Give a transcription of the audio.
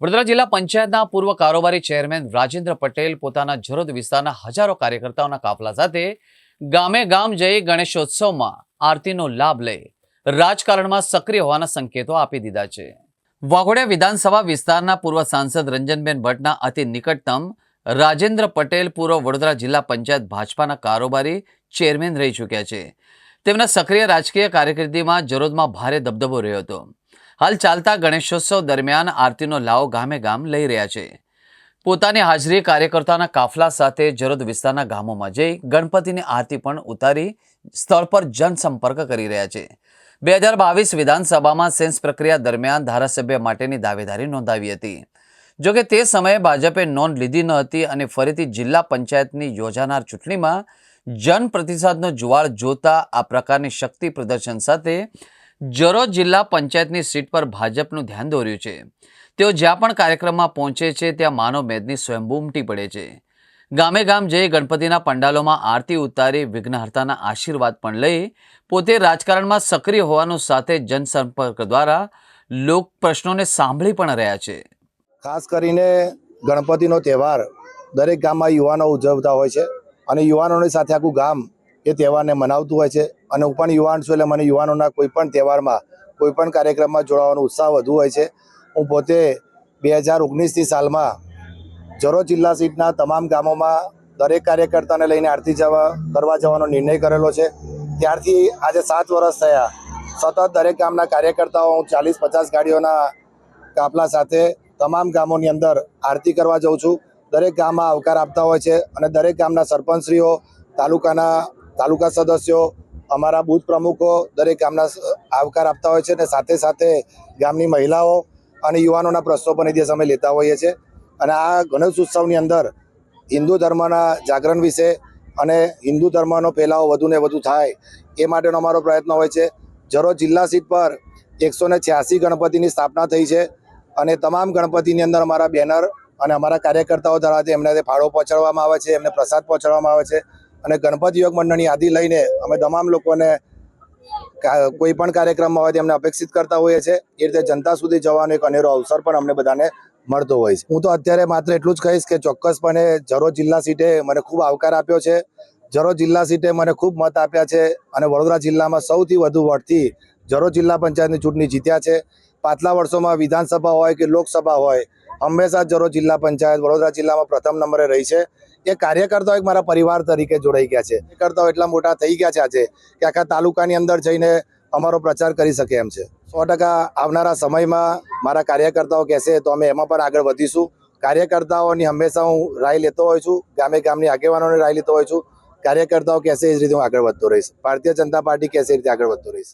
વડોદરા જિલ્લા પંચાયતના પૂર્વ કારોબારી ચેરમેન રાજેન્દ્ર પટેલ પોતાના જરોદ વિસ્તારના હજારો કાર્યકર્તાઓના કાફલા સાથે ગામે ગામ જઈ ગણેશોત્સવમાં આરતીનો લાભ લઈ રાજકારણમાં સક્રિય હોવાના સંકેતો આપી દીધા છે. વાઘોડિયા વિધાનસભા વિસ્તારના પૂર્વ સાંસદ રંજનબેન ભટ્ટના અતિ નિકટતમ રાજેન્દ્ર પટેલ પૂર્વ વડોદરા જિલ્લા પંચાયત ભાજપાના કારોબારી ચેરમેન રહી ચૂક્યા છે. તેમના સક્રિય રાજકીય કારકિર્દીમાં જરોદમાં ભારે દબદબો રહ્યો હતો. હાલ ચાલતા ગણેશોત્સવ દરમિયાન આરતીનો લાવો ગામે ગામ લઈ રહ્યા છે. પોતાની હાજરી કાર્યકર્તાના કાફલા સાથે જરોદ વિસ્તારના ગામોમાં જઈ ગણપતિની આરતી પણ ઉતારી સ્થળ પર જનસંપર્ક કરી રહ્યા છે. બે હજાર બાવીસ વિધાનસભામાં સેન્સ પ્રક્રિયા દરમિયાન ધારાસભ્ય માટેની દાવેદારી નોંધાવી હતી. જોકે તે સમયે ભાજપે નોંધ લીધી ન હતી અને ફરીથી જિલ્લા પંચાયતની યોજાનાર ચૂંટણીમાં જન પ્રતિસાદનો જુવાળ જોતા આ પ્રકારની શક્તિ પ્રદર્શન સાથે જરોદ જિલ્લા પંચાયતની સીટ પર ભાજપનું ધ્યાન દોર્યું છે. તેઓ જ્યાં પણ કાર્યક્રમમાં પહોંચે છે, ત્યાં માનવ મેદની સ્વયંભૂ ઉમટી પડે છે. ગામે ગામ જઈ ગણપતિના પંડાલોમાં આરતી ઉતારી વિઘ્નહર્તાના આશીર્વાદ પણ લઈ પોતે રાજકારણમાં સક્રિય હોવાનું સાથે જનસંપર્ક દ્વારા લોક પ્રશ્નોને સાંભળી પણ રહ્યા છે. ખાસ કરીને ગણપતિનો તહેવાર દરેક ગામમાં યુવાનો ઉજવતા હોય છે અને યુવાનોની સાથે આખું ગામ એ તહેવારને મનાવતું હોય છે. અને હું પણ યુવાન છું એટલે મને યુવાનોના કોઈ પણ તહેવારમાં, કોઈ પણ કાર્યક્રમમાં જોડાવાનો ઉત્સાહ વધુ હોય છે. હું પોતે બે હજાર ઓગણીસની સાલમાં જરો જિલ્લા સીટના તમામ ગામોમાં દરેક કાર્યકર્તાને લઈને આરતી જવા, કરવા જવાનો નિર્ણય કરેલો છે. ત્યારથી આજે સાત વર્ષ થયા. સતત દરેક ગામના કાર્યકર્તાઓ, હું ચાલીસ પચાસ ગાડીઓના કાફલા સાથે તમામ ગામોની અંદર આરતી કરવા જાઉં છું. દરેક ગામમાં આવકાર આપતા હોય છે અને દરેક ગામના સરપંચશ્રીઓ, તાલુકાના તાલુકા સદસ્યો, અમારા બૂથ પ્રમુખો દરેક ગામના આવકાર આપતા હોય છે અને સાથે સાથે ગામની મહિલાઓ અને યુવાનોના પ્રશ્નો પણ એ દિવસ અમે લેતા હોઈએ છીએ. અને આ ગણેશ ઉત્સવની અંદર હિન્દુ ધર્મના જાગરણ વિશે અને હિન્દુ ધર્મનો ફેલાવો વધુ ને વધુ થાય એ માટેનો અમારો પ્રયત્ન હોય છે. જરોજ જિલ્લા સીટ પર એકસો ને છ્યાસી ગણપતિની સ્થાપના થઈ છે અને તમામ ગણપતિની અંદર અમારા બેનર અને અમારા કાર્યકર્તાઓ દ્વારા એમને ફાળો પહોંચાડવામાં આવે છે, એમને પ્રસાદ પહોંચાડવામાં આવે છે. અને ગણપતિ યોગ મંડળની યાદી લઈને અમે તમામ લોકોને કોઈ પણ કાર્યક્રમમાં હોય તેમને અપેક્ષિત કરતા હોઈએ છીએ. એ રીતે જનતા સુધી જવાનો એક અનેરો અવસર પણ અમને બધાને મળતો હોય છે. હું તો અત્યારે માત્ર એટલું જ કહીશ કે ચોક્કસપણે જરો જિલ્લા સીટે મને ખૂબ આવકાર આપ્યો છે. જરો જિલ્લા સીટે મને ખૂબ મત આપ્યા છે અને વડોદરા જિલ્લામાં સૌથી વધુ વોટથી જરો જિલ્લા પંચાયતની ચૂંટણી જીત્યા છે. પાછલા વર્ષોમાં વિધાનસભા હોય કે લોકસભા હોય, હંમેશા જરો જિલ્લા પંચાયત, વડોદરા જિલ્લામાં પ્રથમ નંબરે રહી છે. એ કાર્યકર્તાઓ એક મારા પરિવાર તરીકે જોડાઈ ગયા છે. કાર્યકર્તાઓ એટલા મોટા થઈ ગયા છે આજે કે આખા તાલુકાની અંદર જઈને અમારો પ્રચાર કરી શકે એમ છે. સો આવનારા સમયમાં મારા કાર્યકર્તાઓ કહેશે, તો અમે એમાં પણ આગળ વધીશું. કાર્યકર્તાઓની હંમેશા હું રાય લેતો હોઉં છું ગામે ગામની આગેવાનોની રાય લેતો હોઉં છું. કાર્યકર્તાઓ કહેશે, એ જ રીતે હું આગળ વધતો રહીશ. ભારતીય જનતા પાર્ટી કહેશે, એ રીતે આગળ વધતો રહીશ.